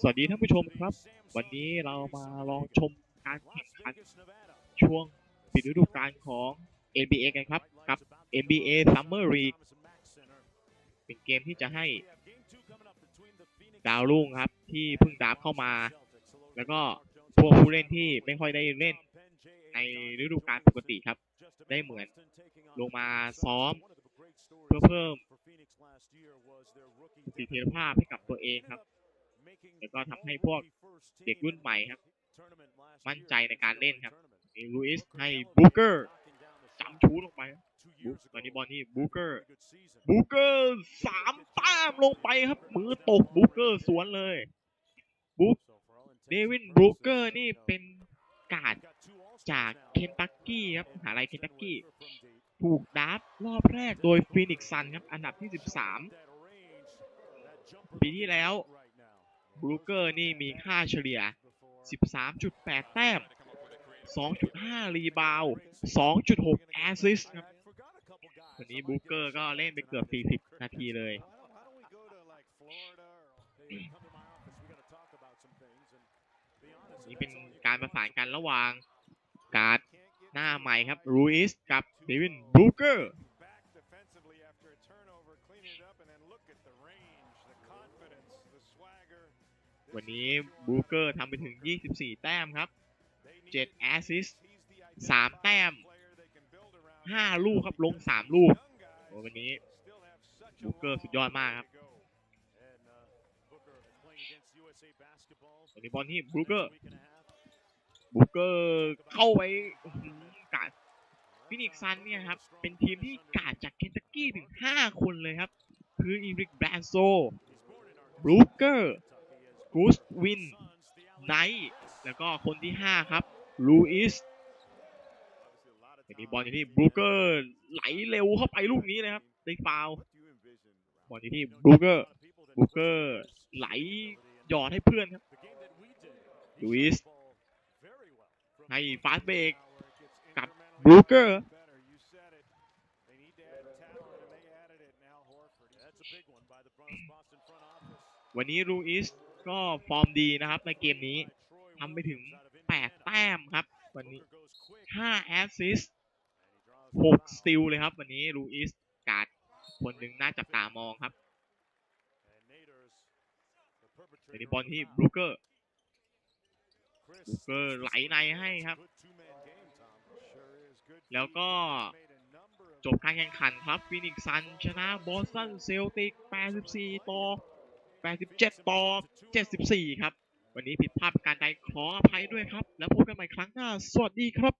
สวัสดีท่านผู้ชมครับ วันนี้เรามาลองชมการแข่งขันช่วงปิดฤดูกาลของ NBA กันครับ กับ NBA Summer League เป็นเกมที่จะให้ดาวรุ่งครับ ที่เพิ่งดราฟเข้ามา แล้วก็พวกผู้เล่นที่ไม่ค่อยได้เล่นในฤดูกาลปกติครับ ได้เหมือนลงมาซ้อมเพื่อเพิ่มประสิทธิภาพให้กับตัวเองครับ แล้วก็ทำให้พวกเด็กรุ่นใหม่ครับ มั่นใจในการเล่นครับมีลูอิสให้บูเกอร์จำชูลงไปครับบุ๊คตอนนี้บอลที่บูเกอร์บูเกอร์สามแต้มลงไปครับ มือตกบูเกอร์สวนเลยบุ๊คเดวินบูเกอร์นี่เป็นการ์ดจากเคนตักกี้ครับมหาลัยเคนตักกี้ถูกดับรอบแรกโดยฟีนิกซ์ซันครับ อันดับที่ 13 ปีที่แล้ว บรูเกอร์นี่มีค่าเฉลี่ย 13.8 แต้ม 2.5 รีบาว 2.6 แอสซิสครับวันนี้บรูเกอร์ก็เล่นไปเกือบ 40 นาทีเลยนี่เป็นการประสานกันระหว่างการ์ดหน้าใหม่ครับรูอิสกับเดวินบรูเกอร์ วันนี้บูเกอร์ทำไปถึง 24 แต้มครับ 7 แอสซิสต์3แต้ม 5 ลูกครับลง 3 ลูกวันนี้บูเกอร์สุดยอดมากครับวันนี้บอลที่บูเกอร์บูเกอร์เข้าไปกาดฟินิกซันเนี่ยครับ เป็นทีมที่กาดจากเคนตักกี้ถึง 5 คนเลยครับ คืออีริกแบรนโซบูเกอร์ กูสวินไนท์แล้วก็คนที่ 5 ครับลูอิสวันนี้บอลอยู่ที่บรูเกอร์ไหลเร็วเข้าไปลูกนี้เลยครับได้ฟาวบอลอยู่ที่บรูเกอร์บรูเกอร์ไหลหยอดให้เพื่อนครับลูอิสให้ฟาสเบรกกับบรูเกอร์วันนี้ลูอิส ก็ฟอร์มดีนะครับในเกมนี้ทำไปถึง 8 แต้มครับ วันนี้ 5 แอสซิสต์6สติลเลยครับ วันนี้ลูอิสการ์ดคนหนึ่งน่าจับตามองครับวันนี้บอลที่บรูเกอร์บรูเกอร์ไหลในให้ครับ แล้วก็จบการแข่งขันครับฟินิกซันชนะบอสตันเซลติก 84 ต่อ 87ต่อ74 ครับ วันนี้ผิดพลาดการใดขออภัยด้วยครับ แล้วพบกันใหม่ครั้งหน้า สวัสดีครับ